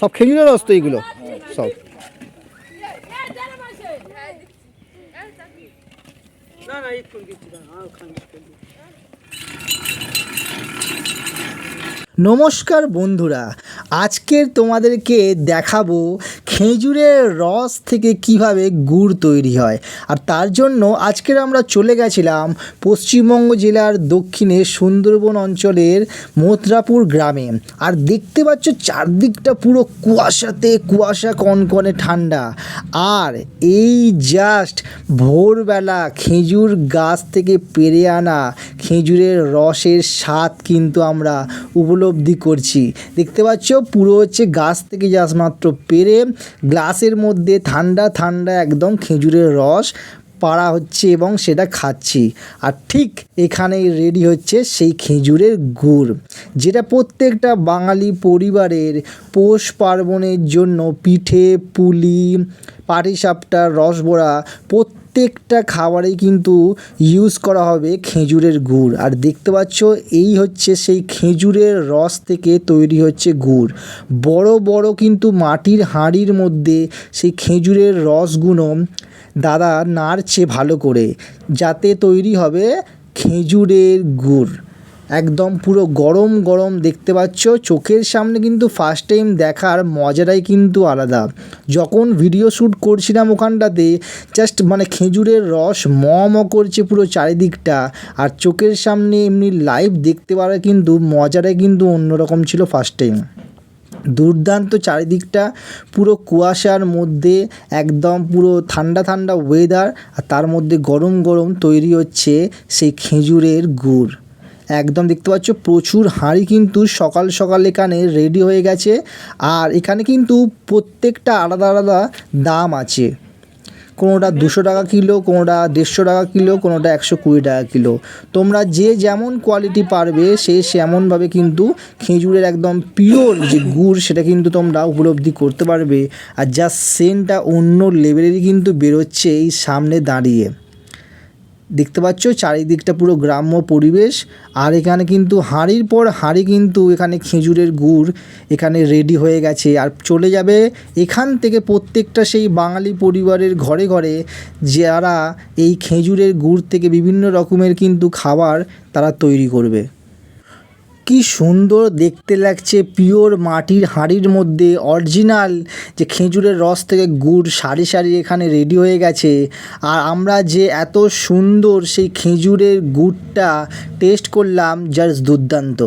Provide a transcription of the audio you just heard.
সব খেজুরের রস তো এইগুলো সব। নমস্কার বন্ধুরা আজকের তোমাদেরকে দেখাবো খেজুরের রস থেকে কীভাবে গুড় তৈরি হয়। আর তার জন্য আজকের আমরা চলে গেছিলাম পশ্চিমবঙ্গ জেলার দক্ষিণে সুন্দরবন অঞ্চলের মথুরাপুর গ্রামে। আর দেখতে পাচ্ছ চারদিকটা পুরো কুয়াশাতে কুয়াশা কনকনে ঠান্ডা। আর এই জাস্ট ভোরবেলা খেজুর গাছ থেকে পেরে আনা খেজুরের রসের স্বাদ কিন্তু আমরা উপলব্ধি করছি। দেখতে পাচ্ছ পুরো হচ্ছে গাছ থেকে জাস্ট মাত্র পেরে গ্লাসের মধ্যে ঠান্ডা ঠান্ডা একদম খেজুরের রস পাড়া হচ্ছে এবং সেটা খাচ্ছি। আর ঠিক এখানেই রেডি হচ্ছে সেই খেজুরের গুড়, যেটা প্রত্যেকটা বাঙালি পরিবারের পৌষ পার্বণের জন্য পিঠে, পুলি, পাটিসাপটা, রসবড়া প্রত্যেকটা খাবারেই কিন্তু ইউজ করা হবে খেজুরের গুড়। আর দেখতে পাচ্ছ, এই হচ্ছে সেই খেজুরের রস থেকে তৈরি হচ্ছে গুড়। বড় বড় কিন্তু মাটির হাঁড়ির মধ্যে সেই খেজুরের রসগুলো দাদা নাড়ছে ভালো করে, যাতে তৈরি হবে খেজুরের গুড়। একদম পুরো গরম গরম দেখতে পাচ্ছ। চোখের সামনে কিন্তু ফার্স্ট টাইম দেখার মজাটাই কিন্তু আলাদা। যখন ভিডিও শ্যুট করছিলাম ওখানটাতে জাস্ট মানে খেজুরের রস ম ম করছে পুরো চারিদিকটা। আর চোখের সামনে এমনি লাইভ দেখতে পারা কিন্তু মজাটাই কিন্তু অন্যরকম ছিল ফার্স্ট টাইম দুর্দান্ত চারিদিকটা, পুরো কুয়াশার মধ্যে, একদম পুরো ঠান্ডা ঠান্ডা ওয়েদার আর তার মধ্যে গরম গরম তৈরি হচ্ছে সেই খেজুরের গুড়। একদম দেখতে পাচ্ছ, প্রচুর হাঁড়ি কিন্তু সকাল সকাল এখানে রেডি হয়ে গেছে। আর এখানে কিন্তু প্রত্যেকটা আলাদা আলাদা দাম আছে। কোনোটা দুশো টাকা কিলো, কোনোটা দেড়শো টাকা কিলো, কোনোটা একশো কুড়ি টাকা কিলো। তোমরা যে যেমন কোয়ালিটি পারবে, সে সেমনভাবে কিন্তু খেজুরের একদম পিওর যে গুড়, সেটা কিন্তু তোমরা উপলব্ধি করতে পারবে। আর যা সেন্টটা অন্য লেভেলেরই কিন্তু বেরোচ্ছে এই সামনে দাঁড়িয়ে। দেখতে পাচ্ছ, চারিদিকটা পুরো গ্রাম্য পরিবেশ। আর এখানে কিন্তু হাঁড়ির পর হাঁড়ি কিন্তু এখানে খেজুরের গুড় এখানে রেডি হয়ে গেছে। আর চলে যাবে এখান থেকে প্রত্যেকটা সেই বাঙালি পরিবারের ঘরে ঘরে, যারা এই খেজুরের গুড় থেকে বিভিন্ন রকমের কিন্তু খাবার তারা তৈরি করবে। কি সুন্দর দেখতে লাগছে পিওর মাটির হাঁড়ির মধ্যে, অরিজিনাল। যে খেজুরের রস থেকে গুড় সারি সারি এখানে রেডি হয়ে গেছে। আর আমরা যে এত সুন্দর সেই খেজুরের গুড়টা টেস্ট করলাম জাস্ট দুর্দান্ত।